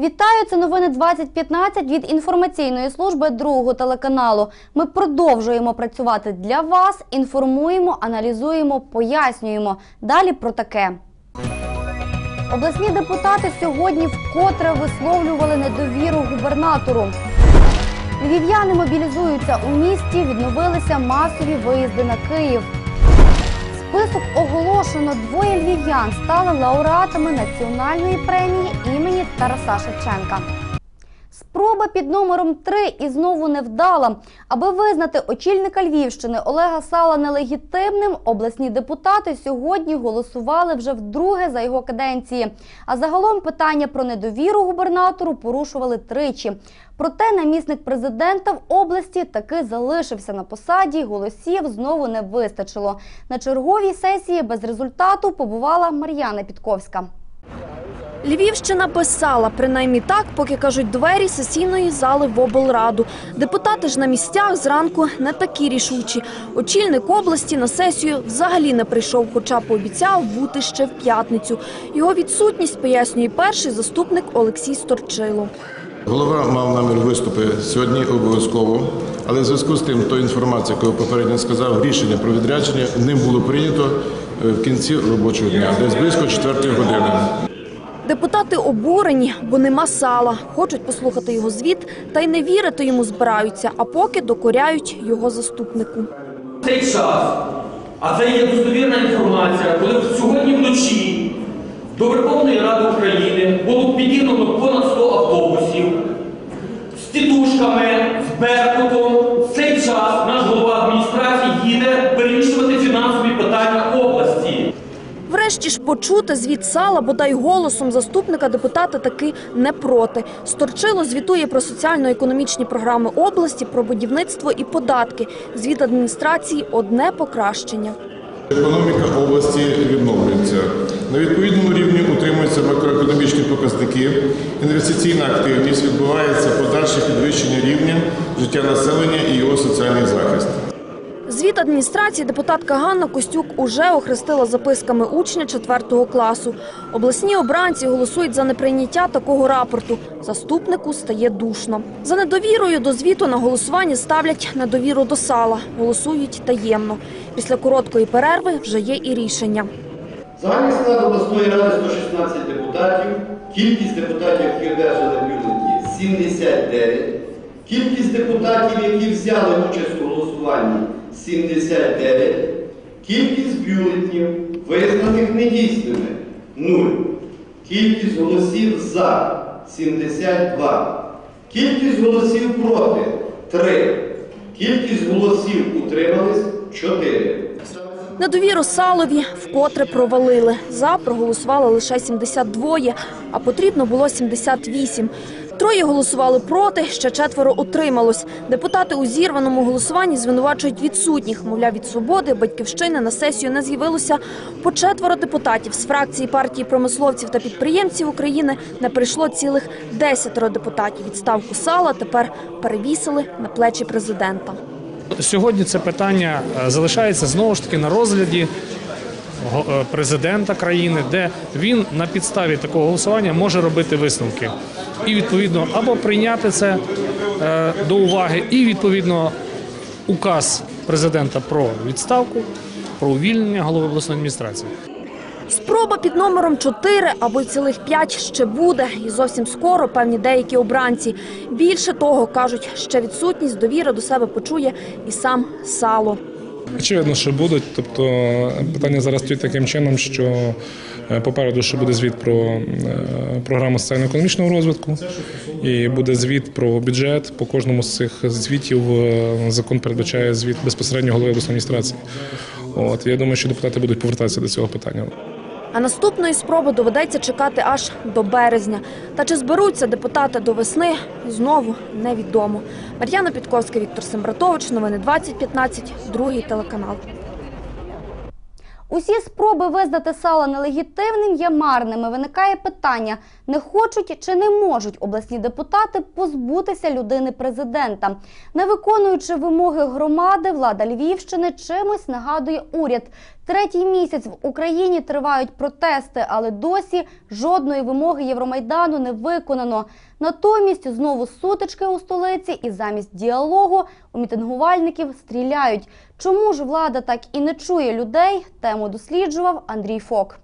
Вітаю, це новини 2015 від інформаційної служби другого телеканалу. Ми продовжуємо працювати для вас, інформуємо, аналізуємо, пояснюємо. Далі про таке. Обласні депутати сьогодні вкотре висловлювали недовіру губернатору. Львів'яни мобілізуються у місті, відновилися масові виїзди на Київ. Список оголошено. Двоє львів'ян стали лауреатами національної премії імені Тараса Шевченка. Спроба під номером 3 і знову не вдала. Аби визнати очільника Львівщини Олега Сала нелегітимним, обласні депутати сьогодні голосували вже вдруге за його каденції. А загалом питання про недовіру губернатору порушували тричі. Проте намісник президента в області таки залишився на посаді. Голосів знову не вистачило. На черговій сесії без результату побувала Мар'яна Підковська. Львівщина писала, принаймні так, поки кажуть двері сесійної зали в облраду. Депутати ж на місцях зранку не такі рішучі. Очільник області на сесію взагалі не прийшов, хоча пообіцяв бути ще в п'ятницю. Його відсутність пояснює перший заступник Олексій Сторчило. Голова мав намір виступи сьогодні обов'язково, але в зв'язку з тим, тою інформацією, яку попередньо сказав, рішення про відрядження ним було прийнято е, в кінці робочого дня, десь близько 4 години. Депутати обурені, бо нема сала. Хочуть послухати його звіт, та й не вірити йому збираються, а поки докоряють його заступнику. цей час, а це є достовірна інформація, коли сьогодні вночі до Верховної Ради України було підігнано понад 100 автобусів з тітушками, Ж почути звіт сала, бодай голосом заступника депутати таки не проти. Сторчило звітує про соціально-економічні програми області, про будівництво і податки. Звіт адміністрації – одне покращення. Економіка області відновлюється. На відповідному рівні утримуються макроекономічні показники, інвестиційна активність, відбувається подальше підвищення рівня життя населення і його соціальний захист. Звіт адміністрації депутатка Ганна Костюк уже охрестила записками учня 4 класу. Обласні обранці голосують за неприйняття такого рапорту. Заступнику стає душно. За недовірою до звіту на голосування ставлять недовіру до сала. Голосують таємно. Після короткої перерви вже є і рішення. Загальний склад обласної ради 116 депутатів, кількість депутатів, які одержали бюлетні 79, кількість депутатів, які взяли участь у голосуванні 79, кількість бюлетнів, визнаних недійсними 0, кількість голосів за 72, кількість голосів проти 3, кількість голосів утримались 4. Недовіру Салові вкотре провалили. За проголосували лише 72, а потрібно було 78. Троє голосували проти, ще четверо утрималось. Депутати у зірваному голосуванні звинувачують відсутніх. Мовляв, від свободи, батьківщини на сесію не з'явилося по четверо депутатів. З фракції партії промисловців та підприємців України не прийшло цілих десятеро депутатів. Відставку сала тепер перевісили на плечі президента. Сьогодні це питання е, залишається знову ж таки на розгляді е, президента країни, де він на підставі такого голосування може робити висновки. І відповідно або прийняти це е, до уваги, і відповідно указ президента про відставку, про увільнення голови обласної адміністрації. Спроба під номером 4 або цілих 5 ще буде. І зовсім скоро певні деякі обранці. Більше того, кажуть, ще відсутність довіри до себе почує і сам Сало. Очевидно, що будуть. Тобто питання зараз стоїть таким чином, що е, попереду ще буде звіт про е, програму соціально-економічного розвитку, і буде звіт про бюджет. По кожному з цих звітів е, закон передбачає звіт безпосередньо голови обласної адміністрації. От я думаю, що депутати будуть повертатися до цього питання. А наступної спроби доведеться чекати аж до березня. Та чи зберуться депутати до весни, знову невідомо. Мар'яна Підковська, Віктор Сембратович, новини 2015, другий телеканал. Усі спроби визнати сало нелегітимним є марними. Виникає питання: не хочуть чи не можуть обласні депутати позбутися людини президента. Не виконуючи вимоги громади, влада Львівщини чимось нагадує уряд. Третій місяць в Україні тривають протести, але досі жодної вимоги Євромайдану не виконано. Натомість знову сутички у столиці, і замість діалогу у мітингувальників стріляють. Чому ж влада так і не чує людей? Тему досліджував Андрій Фок.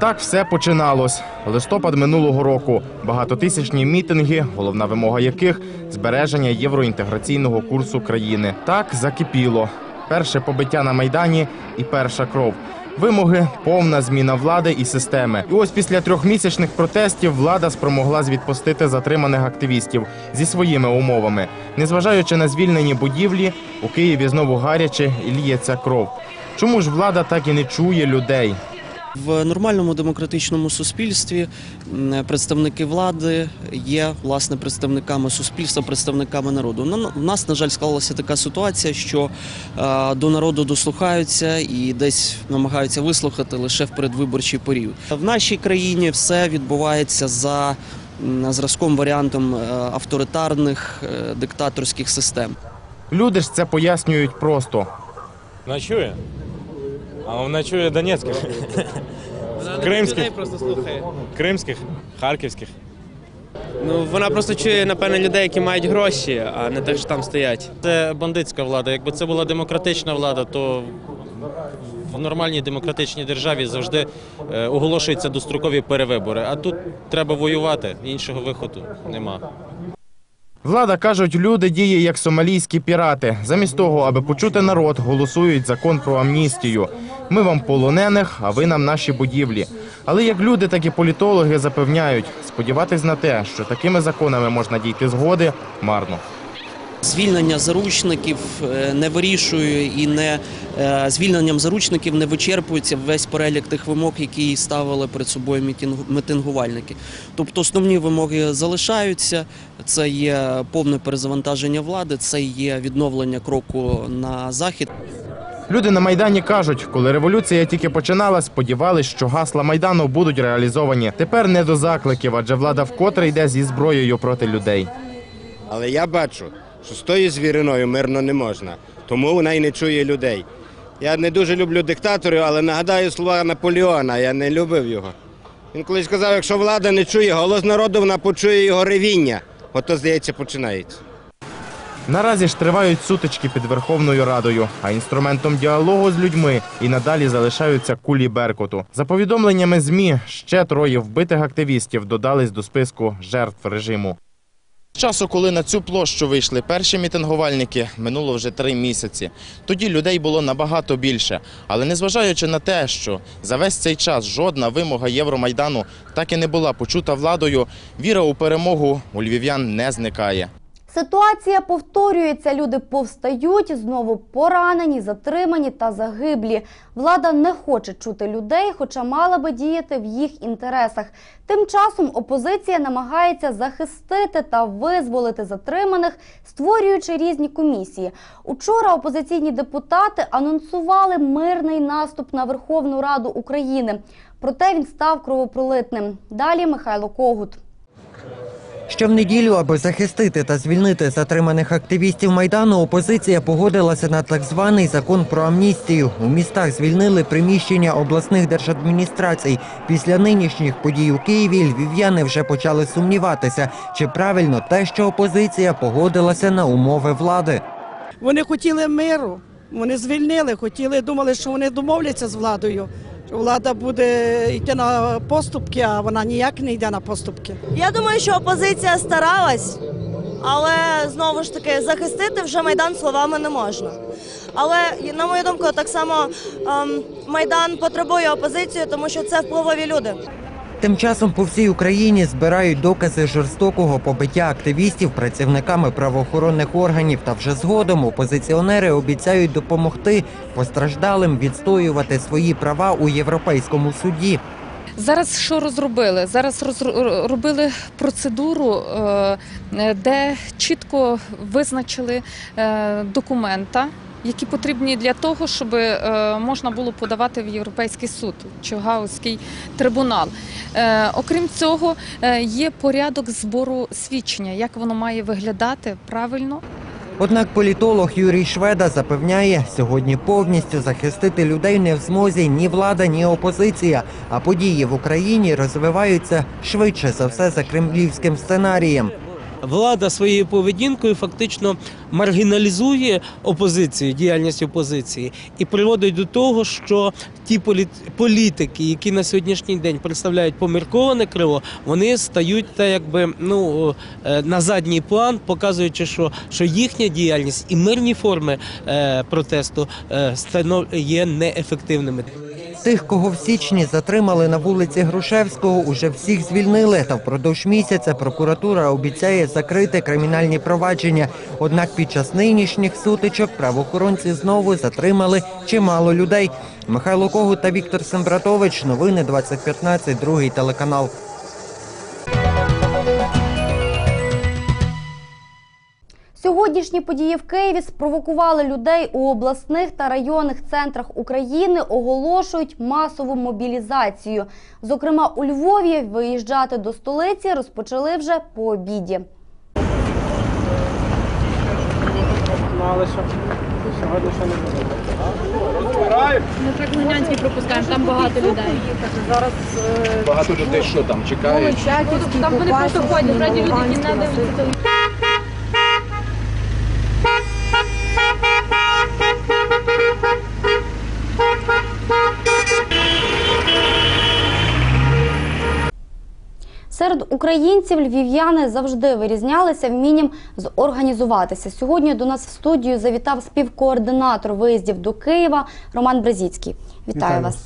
Так все починалось. Листопад минулого року. Багатотисячні мітинги, головна вимога яких збереження євроінтеграційного курсу країни. Так закипіло. Перше побиття на майдані і перша кров. Вимоги повна зміна влади і системи. І ось після трьохмісячних протестів влада спромоглась відпустити затриманих активістів зі своїми умовами. Незважаючи на звільнені будівлі, у Києві знову гаряче і ліється кров. Чому ж влада так і не чує людей? В нормальному демократичному суспільстві представники влади є власне представниками суспільства, представниками народу. На- У нас, на жаль, склалася така ситуація, що е, до народу дослухаються і десь намагаються вислухати лише в передвиборчий період. В нашій країні все відбувається за зразком варіантом е, авторитарних е, диктаторських систем. Люди ж це пояснюють просто. Ночує? А вона чує Донецьких. Кримських. просто слухає. Кримських, харківських. Ну вона просто чує, напевно, людей, які мають гроші, а не те, що там стоять. Це бандитська влада. Якби це була демократична влада, то в нормальній демократичній державі завжди е, оголошуються дострокові перевибори. А тут треба воювати, іншого виходу нема. Влада кажуть, люди діє як сомалійські пірати. Замість того, аби почути народ, голосують закон про амністію. Ми вам полонених, а ви нам наші будівлі. Але як люди, так і політологи запевняють, сподіватись на те, що такими законами можна дійти згоди, марно. Звільнення заручників е, не вирішує і не е, звільненням заручників не вичерпується весь перелік тих вимог, які ставили перед собою мітингувальники. Тобто основні вимоги залишаються. Це є повне перезавантаження влади, це є відновлення кроку на захід. Люди на майдані кажуть, коли революція тільки починалась, сподівались, що гасла майдану будуть реалізовані. Тепер не до закликів, адже влада вкотре йде зі зброєю проти людей. Але я бачу, що з тою звіриною мирно не можна, тому вона й не чує людей. Я не дуже люблю диктаторів, але нагадаю слова Наполеона, я не любив його. Він колись сказав, якщо влада не чує голос народу, вона почує його ревіння. Ото, здається, починається. Наразі ж тривають сутички під Верховною Радою, а інструментом діалогу з людьми і надалі залишаються кулі Беркуту. За повідомленнями ЗМІ, ще троє вбитих активістів додались до списку жертв режиму. З часу, коли на цю площу вийшли перші мітингувальники, минуло вже три місяці. Тоді людей було набагато більше. Але незважаючи на те, що за весь цей час жодна вимога Євромайдану так і не була почута владою, віра у перемогу у львів'ян не зникає. Ситуація повторюється. Люди повстають, знову поранені, затримані та загиблі. Влада не хоче чути людей, хоча мала би діяти в їх інтересах. Тим часом опозиція намагається захистити та визволити затриманих, створюючи різні комісії. Учора опозиційні депутати анонсували мирний наступ на Верховну Раду України. Проте він став кровопролитним. Далі Михайло Когут. Що в неділю, аби захистити та звільнити затриманих активістів майдану, опозиція погодилася на так званий закон про амністію. У містах звільнили приміщення обласних держадміністрацій. Після нинішніх подій у Києві львів'яни вже почали сумніватися, чи правильно те, що опозиція погодилася на умови влади. Вони хотіли миру, вони звільнили, хотіли, думали, що вони домовляться з владою. Влада буде йти на поступки, а вона ніяк не йде на поступки. Я думаю, що опозиція старалась, але знову ж таки захистити вже майдан словами не можна. Але на мою думку, так само ем, майдан потребує опозицію, тому що це впливові люди. Тим часом по всій Україні збирають докази жорстокого побиття активістів працівниками правоохоронних органів. Та вже згодом опозиціонери обіцяють допомогти постраждалим відстоювати свої права у європейському суді. Зараз що розробили? Зараз розробили процедуру, е, де чітко визначили е, документа. Які потрібні для того, щоб е, можна було подавати в Європейський суд в трибунал. Е, окрім цього, е, є порядок збору свідчення, як воно має виглядати правильно. Однак політолог Юрій Шведа запевняє, сьогодні повністю захистити людей не в змозі ні влада, ні опозиція. А події в Україні розвиваються швидше за все за кремлівським сценарієм. Влада своєю поведінкою фактично маргіналізує опозицію, діяльність опозиції, і приводить до того, що ті політ- політики, які на сьогоднішній день представляють помірковане крило, вони стають та якби ну е, на задній план, показуючи, що, що їхня діяльність і мирні форми е, протесту е, є неефективними. Тих, кого в січні затримали на вулиці Грушевського, уже всіх звільнили. Та впродовж місяця прокуратура обіцяє закрити кримінальні провадження. Однак під час нинішніх сутичок правоохоронці знову затримали чимало людей. Михайло Когут та Віктор Сембратович. Новини 2015, другий телеканал. Сьогоднішні події в Києві спровокували людей у обласних та районних центрах України, оголошують масову мобілізацію. Зокрема, у Львові виїжджати до столиці розпочали вже по обіді. Що. Сьогодні ще не буде. Ми так Глинянський пропускаємо, там багато людей. Зараз Багато людей що там чекають? там вони просто ходять, раді люди, не дивляться Серед українців львів'яни завжди вирізнялися вмінням зорганізуватися. Сьогодні до нас в студію завітав співкоординатор виїздів до Києва Роман Бразіцький. Вітаю, Вітаю вас.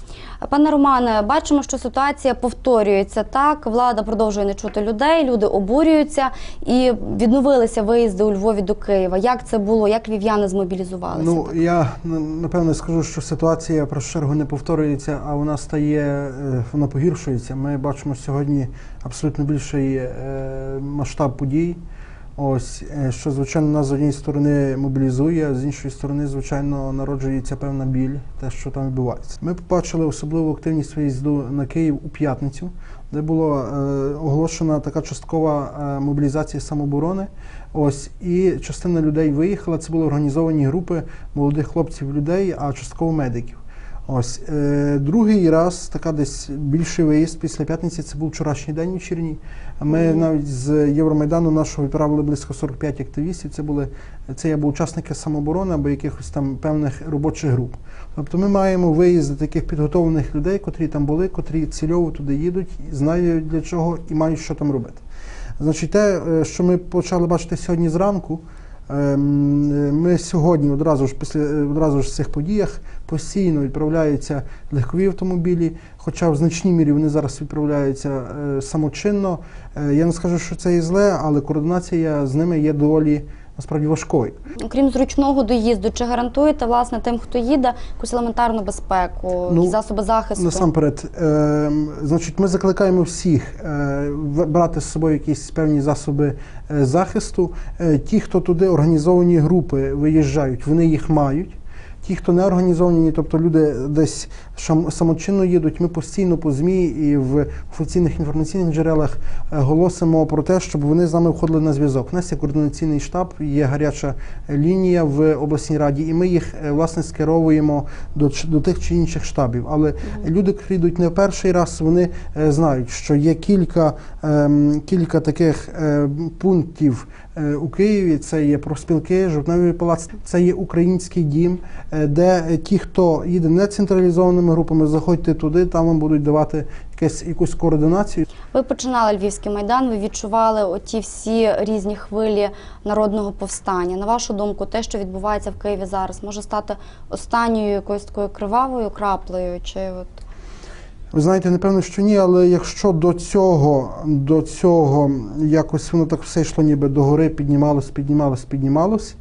Пане Романе, бачимо, що ситуація повторюється. Так, влада продовжує не чути людей, люди обурюються і відновилися виїзди у Львові до Києва. Як це було? Як львів'яни змобілізувалися? Ну я напевно скажу, що ситуація першу чергу не повторюється, а вона стає, е, вона погіршується. Ми бачимо сьогодні абсолютно більший е, масштаб подій. Ось е, що звичайно нас з однієї сторони мобілізує, а з іншої сторони, звичайно, народжується певна біль, те, що там відбувається. Ми побачили особливу активність виїзду на Київ у п'ятницю, де була е, оголошена така часткова е, мобілізація самооборони. Ось і частина людей виїхала. Це були організовані групи молодих хлопців, людей, а частково медиків. Ось е, другий раз, така десь більший виїзд після п'ятниці. Це був вчорашній день вечірній. Ми навіть з Євромайдану нашого відправили близько 45 активістів. Це були це або учасники самооборони, або якихось там певних робочих груп. Тобто ми маємо виїзди таких підготовлених людей, котрі там були, котрі цільово туди їдуть, знають для чого і мають що там робити. Значить, те, е, що ми почали бачити сьогодні зранку. ем, е, Ми сьогодні одразу ж після е, одразу ж в цих подіях постійно відправляються легкові автомобілі, хоча в значній мірі вони зараз відправляються е, самочинно. Е, Я не скажу, що це і зле, але координація з ними є доволі насправді важкою. Окрім зручного доїзду, чи гарантуєте власне тим, хто їде, якусь елементарну безпеку, Ну, засоби захисту? Насамперед, е, значить, ми закликаємо всіх е, брати з собою якісь певні засоби е, захисту. Е, ті, хто туди організовані групи виїжджають, вони їх мають. Ті, хто не організовані, тобто люди десь самочинно їдуть, ми постійно по ЗМІ і в офіційних інформаційних джерелах е, голосимо про те, щоб вони з нами входили на зв'язок. У нас є координаційний штаб, є гаряча лінія в обласній раді, і ми їх е, власне скеровуємо до, до тих чи інших штабів. Але люди, які йдуть не в перший раз, вони е, знають, що є кілька, ем, кілька таких пунктів у Києві. Це є профспілки, жовтневий палац, це є український дім, де ті, хто їде не централізованими групами, заходьте туди, там вам будуть давати якесь, якусь координацію. Ви починали Львівський майдан, ви відчували оті всі різні хвилі народного повстання. На вашу думку, те, що відбувається в Києві зараз, може стати останньою якоюсь такою кривавою краплею? Чи от Ви знаєте, напевно, що ні, але якщо до цього, до цього якось воно так все йшло ніби догори, піднімалось, піднімалось, піднімалось.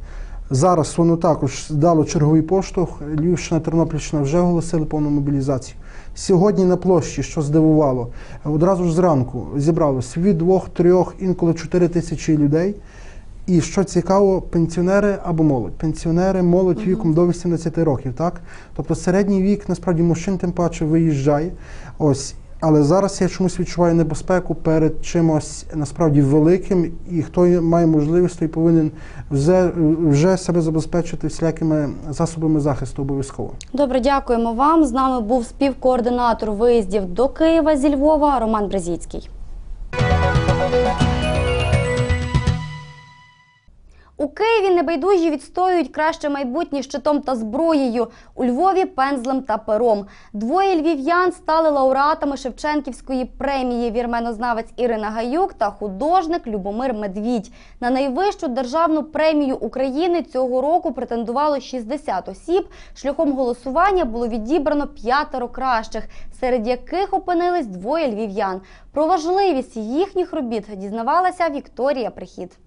Зараз воно також дало черговий поштовх. Львівщина, Тернопільщина вже оголосили повну мобілізацію. Сьогодні на площі, що здивувало, одразу ж зранку зібралось від двох, трьох, інколи чотири тисячі людей. І що цікаво, пенсіонери або молодь. Пенсіонери, молодь віком до 80 років, так? Тобто середній вік, насправді, мужчин тим паче виїжджає. Ось. Але зараз я чомусь відчуваю небезпеку перед чимось насправді великим, і хто має можливість, той повинен вже, вже себе забезпечити всілякими засобами захисту обов'язково. Добре, дякуємо вам. З нами був співкоординатор виїздів до Києва зі Львова Роман Брезіцький. У Києві небайдужі відстоюють краще майбутнє щитом та зброєю. У Львові пензлем та пером. Двоє львів'ян стали лауреатами Шевченківської премії. Вірменознавець Ірина Гаюк та художник Любомир Медвідь. На найвищу державну премію України цього року претендувало 60 осіб. Шляхом голосування було відібрано п'ятеро кращих, серед яких опинились двоє львів'ян. Про важливість їхніх робіт дізнавалася Вікторія Прихід.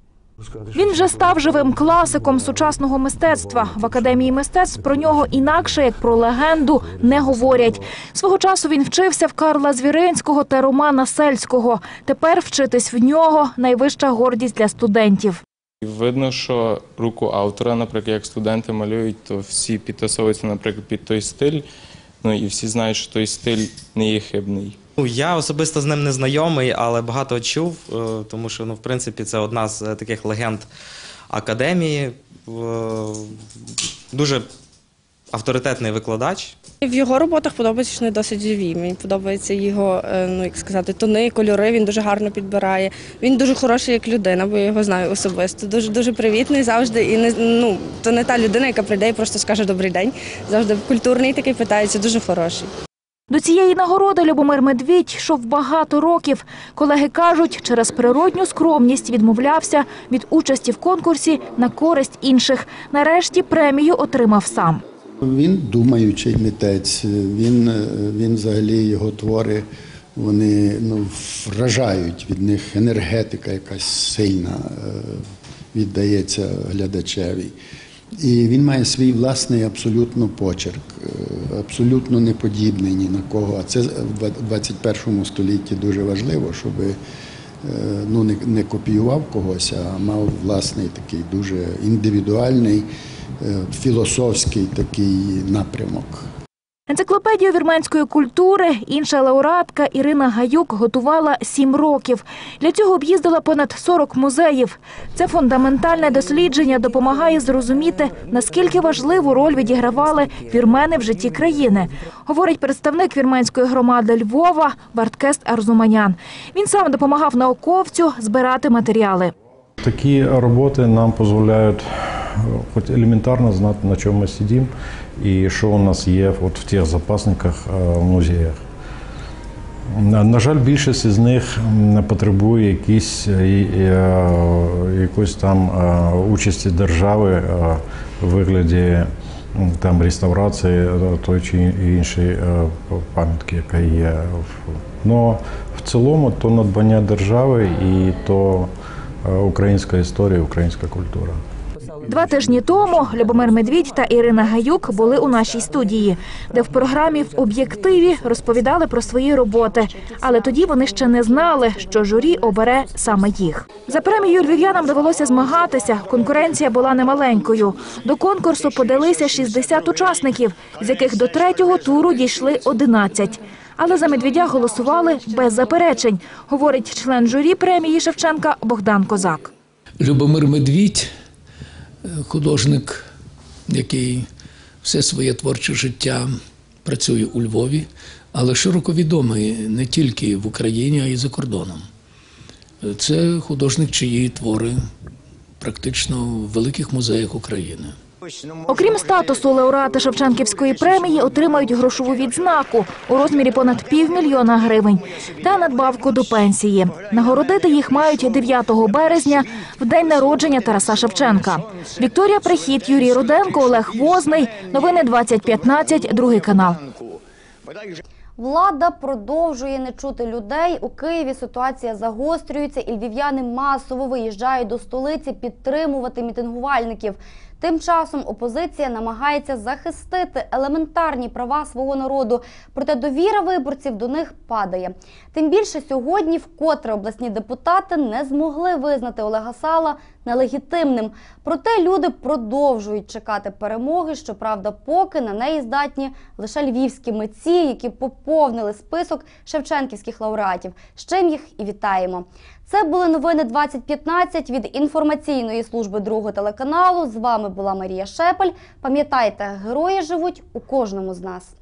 Він вже став живим класиком сучасного мистецтва. В академії мистецтв про нього інакше як про легенду не говорять. Свого часу він вчився в Карла Звіринського та Романа Сельського. Тепер вчитись в нього найвища гордість для студентів. Видно, що руку автора, наприклад, як студенти малюють, то всі підтасовуються, наприклад, під той стиль. Ну і всі знають, що той стиль не є хибний. Ну, Я особисто з ним не знайомий, але багато чув, е, тому що ну, в принципі це одна з е, таких легенд академії. Е, Дуже авторитетний викладач. В його роботах подобається, що вони досить живі. Мені подобається його, ну як сказати, тони, кольори. Він дуже гарно підбирає. Він дуже хороший як людина, бо я його знаю особисто. Дуже дуже привітний завжди. І не ну то не та людина, яка прийде і просто скаже добрий день. Завжди культурний такий питається, дуже хороший. До цієї нагороди Любомир Медвідь йшов багато років. Колеги кажуть, через природню скромність відмовлявся від участі в конкурсі на користь інших. Нарешті премію отримав сам. Він думаючий митець, він, е, він взагалі його твори вони ну, вражають від них енергетика якась сильна е, віддається глядачеві. І він має свій власний абсолютно почерк, абсолютно не подібний ні на кого. А це в 21 столітті дуже важливо, щоб ну, не, не копіював когось, а мав власний такий дуже індивідуальний, е, філософський такий напрямок. Енциклопедію вірменської культури інша лауреатка Ірина Гаюк готувала сім років. Для цього об'їздила понад 40 музеїв. Це фундаментальне дослідження допомагає зрозуміти, наскільки важливу роль відігравали вірмени в житті країни, говорить представник вірменської громади Львова Барткест Арзуманян. Він сам допомагав науковцю збирати матеріали. Такі роботи нам дозволяють хоч елементарно знати, на чому ми сидимо і що у нас є от в тих запасниках в музеях. На жаль, більшість з них потребує якісь, е, е, якоїсь там е, участі держави у вигляді там реставрації той чи іншої пам'ятки, яка є. Но в цілому то надбання держави і то українська історія, українська культура. Два тижні тому Любомир Медвідь та Ірина Гаюк були у нашій студії, де в програмі в об'єктиві розповідали про свої роботи. Але тоді вони ще не знали, що журі обере саме їх. За премію львів'янам довелося змагатися. Конкуренція була немаленькою. До конкурсу подалися 60 учасників, з яких до третього туру дійшли 11. Але за медведя голосували без заперечень, говорить член журі премії Шевченка Богдан Козак. Любомир Медвідь, художник, який все своє творче життя працює у Львові, але широко відомий не тільки в Україні, а й за кордоном. Це художник, чиї твори практично в великих музеях України. Окрім статусу, лауреати Шевченківської премії отримають грошову відзнаку у розмірі понад півмільйона гривень та надбавку до пенсії. Нагородити їх мають 9 березня в день народження Тараса Шевченка. Вікторія Прихід, Юрій Руденко, Олег Возний. Новини 2015, другий канал. Влада продовжує не чути людей. У Києві ситуація загострюється, і львів'яни масово виїжджають до столиці підтримувати мітингувальників. Тим часом опозиція намагається захистити елементарні права свого народу, проте довіра виборців до них падає. Тим більше сьогодні вкотре обласні депутати не змогли визнати Олега Сала нелегітимним. Проте люди продовжують чекати перемоги. Щоправда, поки на неї здатні лише львівські митці, які поповнили список шевченківських лауреатів. З чим їх і вітаємо. Це були новини 2015 від інформаційної служби другого телеканалу. З вами була Марія Шепель. Пам'ятайте, герої живуть у кожному з нас.